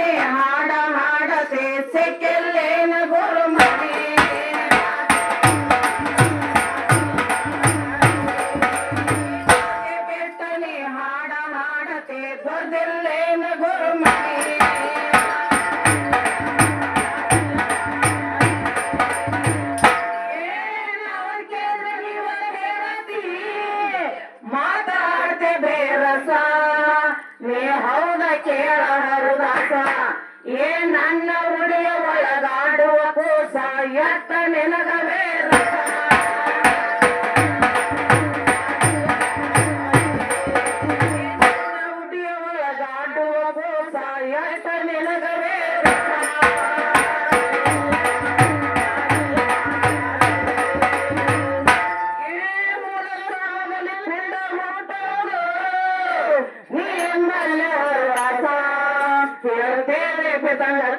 ಬೆಟ್ಟನೆ ಹಾಡ ಹಾಡತೆ ಸೆಕೆಲ್ಲೇನ ಗುರುಮಣಿ ಬೆಟ್ಟನೆ ಹಾಡ ಹಾಡತೆ ದೊಡ್ದಿಲ್ಲೇನ ಗುರುಮಣಿ ಮಾತಾಡ್ತೆ ಬೇರಸ. ನೀ ಹೌದ ಕೇಳ ಏ ನನ್ನ ಉಡಿಯ ಒಳಗಾಡುವ ಕೋಸ ಎತ್ತ ನಿನಗ ಬೇರಸ ನನ್ನ ಉಡಿಯ ಒಳಗಾಡುವ ಕೋಸ ಎತ್ತ ನಿನಗ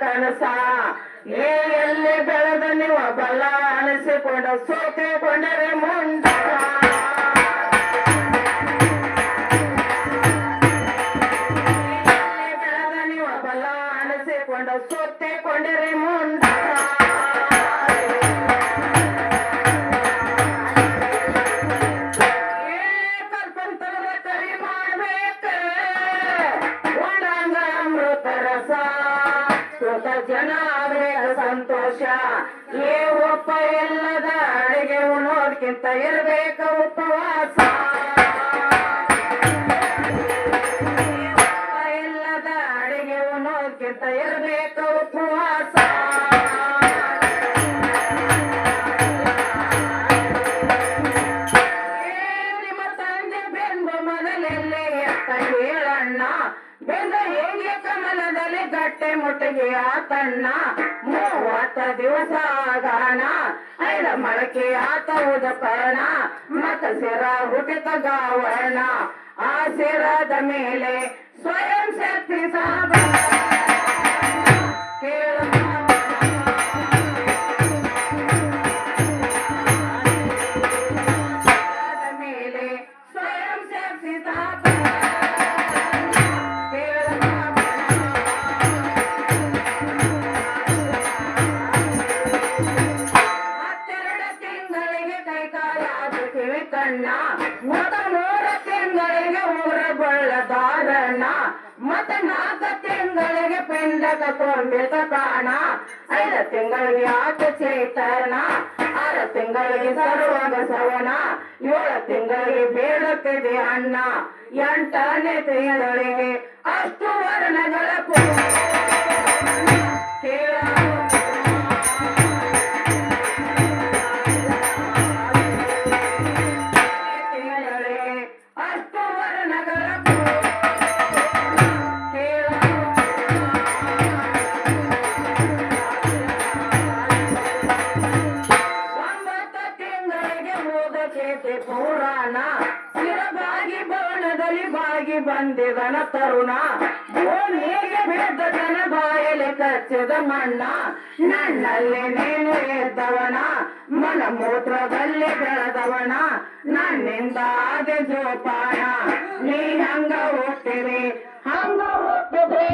ಕನಸ. ಏ ಎಲ್ಲಿ ಬೆಳೆದ ನೀವು ಬಲ್ಲ ಅನಿಸಿಕೊಂಡ ಸೋತಿಕೊಂಡರೆ ಮುಂಡ ಜನ ಬೇಗ ಸಂತೋಷ. ಏ ಒಪ್ಪ ಎಲ್ಲದ ಅಡಿಗೆ ಉಣೋದ್ಕಿಂತ ಇರ್ಬೇಕ ಎತ್ತ ಹೇಳಣ್ಣ. ಬೆಂದ ಹೇಗೆ ಕಮಲದಲ್ಲಿ ಗಟ್ಟೆ ಮುಟ್ಟಿಗೆ ಆತಣ್ಣ. ಮೂವತ್ತ ದಿವಸ ಆಗಾಣ. ಐದ ಮಳಕೆ ಆತ ಉದಪಣ. ಮತ ಸಿರ ಹುಟ್ಟಿತ ಗಾವಣ. ಆ ಸಿರದ ಮೇಲೆ ಸ್ವಯಂ ಶಕ್ತಿ ಆದ ಮೇಲೆ ಸ್ವಯಂ ಶಕ್ತಿ ಸ್ಥಾಪನ. ಊರ ದಾರಣ ಮತ ನಾಲ್ಕ ತಿಂಗಳಿಗೆ ಪಿಂಡಕ ಕೊಂಬಿತ ಕಾಣ. ಐದ ತಿಂಗಳಿಗೆ ಆತ ಚೇತನ ಆರ ತಿಂಗಳಿಗೆ ಸರ್ವಾಗ ಸವನ ಏಳು ತಿಂಗಳಿಗೆ ಬೀಳುತ್ತಿದೆ ಅಣ್ಣ ಎಂಟನೇ ತಿಂಗಳಿಗೆ ಅಷ್ಟು ವರ್ಣಗಳ ಕೇಳ ಪುರಾಣ ಸಿರಬಾಗಿ ಬೋಣದಲ್ಲಿ ಬಾಗಿ ಬಂದಿದನ ತರುಣ. ಭೂಮಿಗೆ ಬಿದ್ದ ಜನ ಬಾಯಲ್ಲಿ ಕಚ್ಚದ ಮಣ್ಣ. ನನ್ನಲ್ಲಿ ನೀನು ಎದ್ದವನ ಮನ ಮೂತ್ರದಲ್ಲಿ ಬೆಳೆದವನ. ನನ್ನಿಂದ ಆದೆ ಜೋಪಾನ. ನೀ ಹಂಗ ಹುಟ್ಟಿರಿ ಹಂಗ ಹುಟ್ಟಿದ್ರೆ